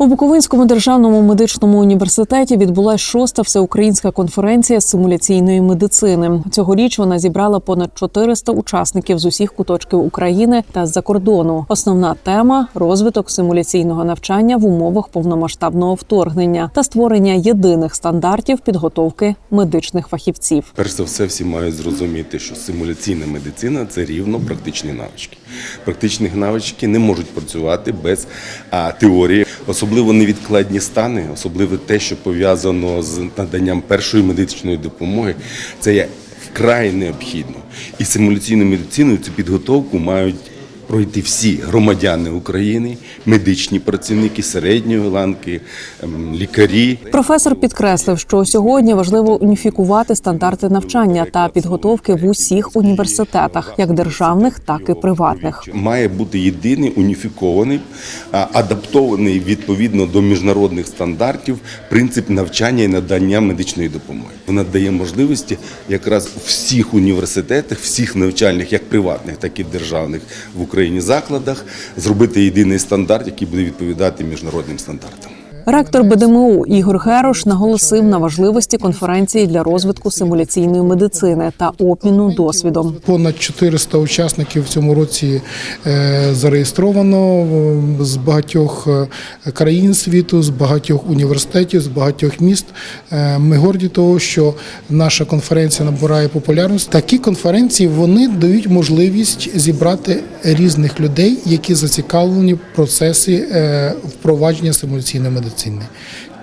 У Буковинському державному медичному університеті відбулася шоста всеукраїнська конференція симуляційної медицини. Цьогоріч вона зібрала понад 400 учасників з усіх куточків України та з-за кордону. Основна тема розвиток симуляційного навчання в умовах повномасштабного вторгнення та створення єдиних стандартів підготовки медичних фахівців. Перш за все, всі мають зрозуміти, що симуляційна медицина це рівно практичні навички. Практичні навички не можуть працювати без теорії, особливо невідкладні стани, особливо те, що пов'язано з наданням першої медичної допомоги. Це є вкрай необхідно. І симуляційну медицину цю підготовку мають пройти всі громадяни України, медичні працівники середньої ланки, ем, лікарі. Професор підкреслив, що сьогодні важливо уніфікувати стандарти навчання та підготовки в усіх університетах, як державних, так і приватних. Має бути єдиний уніфікований, адаптований відповідно до міжнародних стандартів принцип навчання і надання медичної допомоги. Вона дає можливості якраз у всіх університетах, всіх навчальних, як приватних, так і державних в Україні закладах, зробити єдиний стандарт, який буде відповідати міжнародним стандартам. Ректор БДМУ Ігор Герош наголосив на важливості конференції для розвитку симуляційної медицини та обміну досвідом. Понад 400 учасників в цьому році е, зареєстровано з багатьох е, країн світу, з багатьох університетів, з багатьох міст. Е, Ми горді того, що наша конференція набирає популярність. Такі конференції вони дають можливість зібрати різних людей, які зацікавлені в процесі впровадження симуляційної медицини.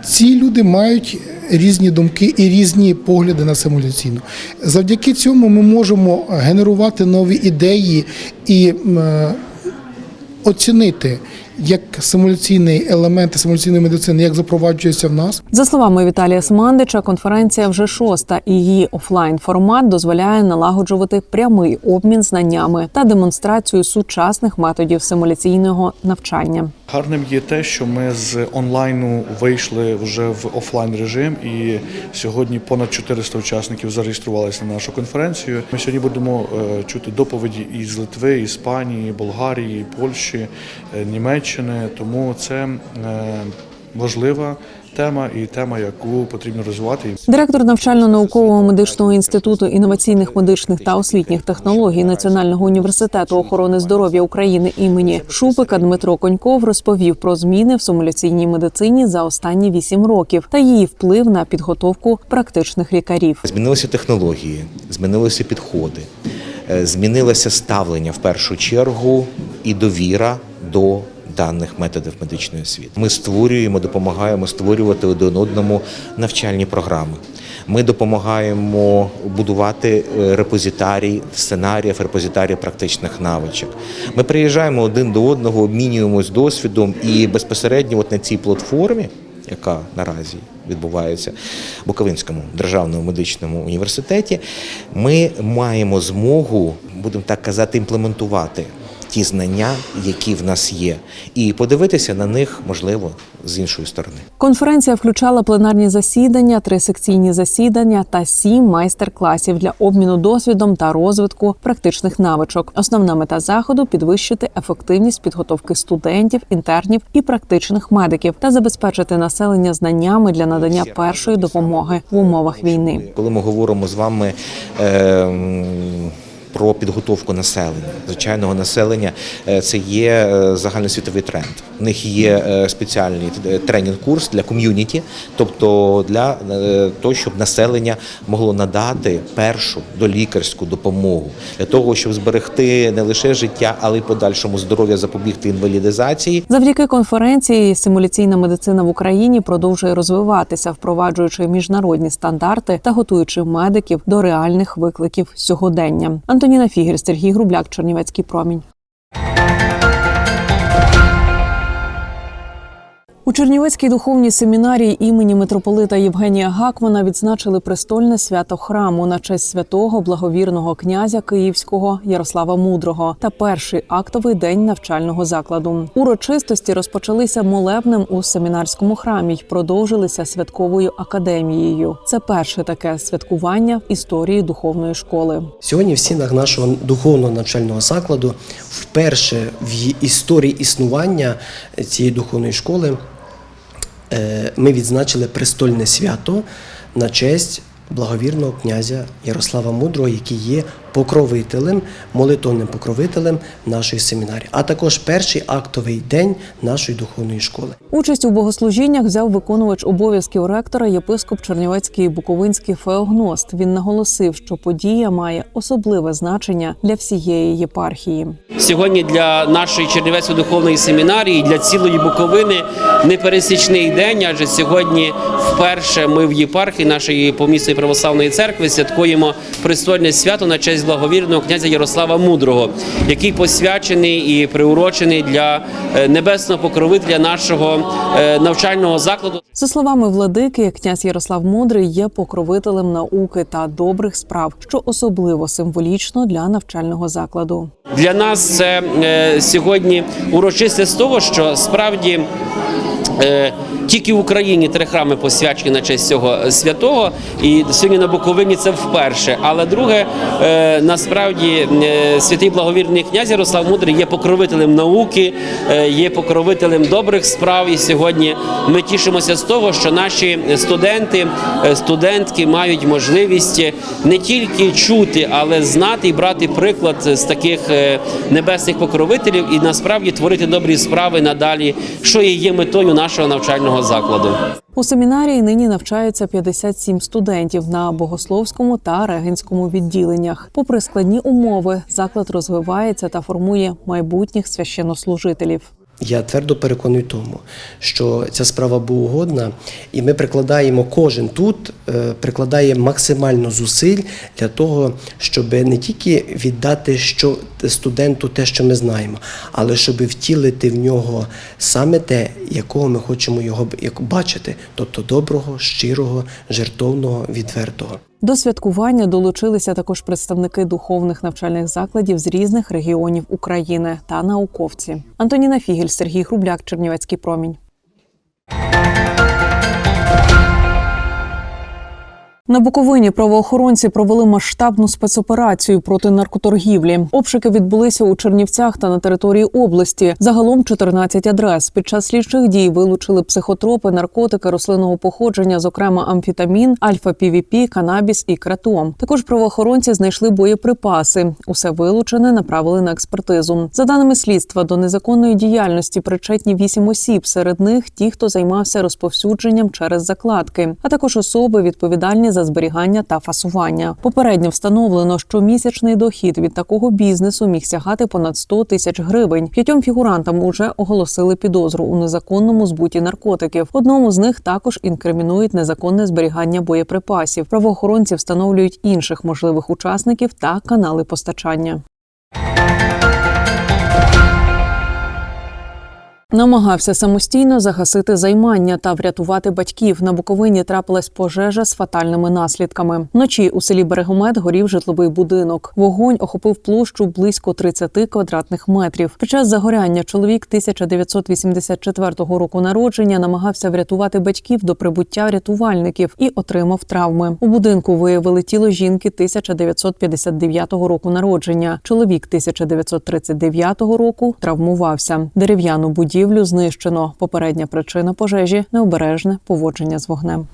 Ці люди мають різні думки і різні погляди на симуляційну. Завдяки цьому ми можемо генерувати нові ідеї і е, оцінити, як симуляційний елемент симуляційної медицини, як запроваджується в нас. За словами Віталія Смандича, конференція вже шоста, і її офлайн формат дозволяє налагоджувати прямий обмін знаннями та демонстрацію сучасних методів симуляційного навчання. Гарним є те, що ми з онлайну вийшли вже в офлайн режим, і сьогодні понад 400 учасників зареєструвалися на нашу конференцію. Ми сьогодні будемо е, чути доповіді із Литви, Іспанії, Болгарії, Польщі, е, Німеччини. Тому це е, важлива тема і тема, яку потрібно розвивати. Директор навчально-наукового медичного інституту інноваційних медичних та освітніх технологій Національного університету охорони здоров'я України імені Шупика Дмитро Коньков розповів про зміни в симуляційній медицині за останні вісім років та її вплив на підготовку практичних лікарів. Змінилися технології, змінилися підходи, е, змінилося ставлення в першу чергу і довіра до даних методів медичної освіти. Ми створюємо, допомагаємо створювати один одному навчальні програми. Ми допомагаємо будувати е, репозитарій сценаріїв, репозитарій практичних навичок. Ми приїжджаємо один до одного, обмінюємось досвідом і безпосередньо от на цій платформі яка наразі відбувається в Буковинському державному медичному університеті, ми маємо змогу, будемо так казати, імплементувати ті знання, які в нас є, і подивитися на них можливо з іншої сторони. Конференція включала пленарні засідання, три секційні засідання та сім майстер-класів для обміну досвідом та розвитку практичних навичок. Основна мета заходу підвищити ефективність підготовки студентів, інтернів і практичних медиків та забезпечити населення знаннями для надання першої допомоги в умовах війни. Коли ми говоримо з вами. Е, про підготовку населення, звичайного населення, е, це є е, загальносвітовий тренд. У них є е, спеціальний тренінг-курс для ком'юніті, тобто для того, щоб населення могло надати першу долікарську допомогу для того, щоб зберегти не лише життя, але й подальшому здоров'я запобігти інвалідизації. Завдяки конференції симуляційна медицина в Україні продовжує розвиватися, впроваджуючи міжнародні стандарти та готуючи медиків до реальних викликів сьогодення. Антоніна Фігель, Сергій Грубляк, Чернівецький промінь. У Чернівецькій духовній семінарії імені митрополита Євгенія Гакмана відзначили престольне свято храму на честь святого благовірного князя Київського Ярослава Мудрого та перший актовий день навчального закладу. Урочистості розпочалися молебнем у семінарському храмі й продовжилися святковою академією. Це перше таке святкування в історії духовної школи. Сьогодні в стінах нашого духовного навчального закладу вперше в історії існування цієї духовної школи ми відзначили престольне свято на честь благовірного князя Ярослава Мудрого, який є покровителем, молитовним покровителем нашої семінарії, а також перший актовий день нашої духовної школи. Участь у богослужіннях взяв виконувач обов'язків ректора єпископ Чернівецький і Буковинський Феогност. Він наголосив, що подія має особливе значення для всієї єпархії. Сьогодні для нашої Чернівецької духовної семінарії, для цілої Буковини непересічний день, адже сьогодні вперше ми в єпархії нашої помісної православної церкви святкуємо престольне свято на честь благовірного князя Ярослава Мудрого, який посвячений і приурочений для е, небесного покровителя нашого е, навчального закладу. За словами владики, князь Ярослав Мудрий є покровителем науки та добрих справ, що особливо символічно для навчального закладу. Для нас це е, сьогодні урочисте з того, що справді. Е, Тільки в Україні три храми посвячені на честь цього святого, і сьогодні на Буковині це вперше. Але друге, е, насправді е, святий благовірний князь Ярослав Мудрий є покровителем науки, е, є покровителем добрих справ. І сьогодні ми тішимося з того, що наші студенти, е, студентки мають можливість не тільки чути, але знати і брати приклад з таких е, небесних покровителів і насправді творити добрі справи надалі, що є метою нашого навчального закладу. У семінарії нині навчаються 57 студентів на богословському та регенському відділеннях. Попри складні умови, заклад розвивається та формує майбутніх священнослужителів. Я твердо переконаний в тому, що ця справа богоугодна, і ми прикладаємо кожен тут, е, прикладає максимально зусиль для того, щоб не тільки віддати що студенту те, що ми знаємо, але щоб втілити в нього саме те, якого ми хочемо його бачити, тобто доброго, щирого, жертовного, відвертого. До святкування долучилися також представники духовних навчальних закладів з різних регіонів України та науковці. Антоніна Фігель, Сергій Грубляк, Чернівецький промінь. На Буковині правоохоронці провели масштабну спецоперацію проти наркоторгівлі. Обшуки відбулися у Чернівцях та на території області. Загалом 14 адрес. Під час слідчих дій вилучили психотропи, наркотики рослинного походження, зокрема амфітамін, альфа-півіпі, канабіс і кратом. Також правоохоронці знайшли боєприпаси. Усе вилучене направили на експертизу. За даними слідства, до незаконної діяльності причетні вісім осіб. Серед них ті, хто займався розповсюдженням через закладки, а також особи відповідальні за зберігання та фасування. Попередньо встановлено, що місячний дохід від такого бізнесу міг сягати понад 100 тисяч гривень. П'ятьом фігурантам уже оголосили підозру у незаконному збуті наркотиків. Одному з них також інкримінують незаконне зберігання боєприпасів. Правоохоронці встановлюють інших можливих учасників та канали постачання. Намагався самостійно загасити займання та врятувати батьків. На Буковині трапилась пожежа з фатальними наслідками. Вночі у селі Берегомет горів житловий будинок. Вогонь охопив площу близько 30 квадратних метрів. Під час загоряння чоловік 1984 року народження намагався врятувати батьків до прибуття рятувальників і отримав травми. У будинку виявили тіло жінки 1959 року народження. Чоловік 1939 року травмувався. Дерев'яну будівлю знищено. Попередня причина пожежі необережне поводження з вогнем.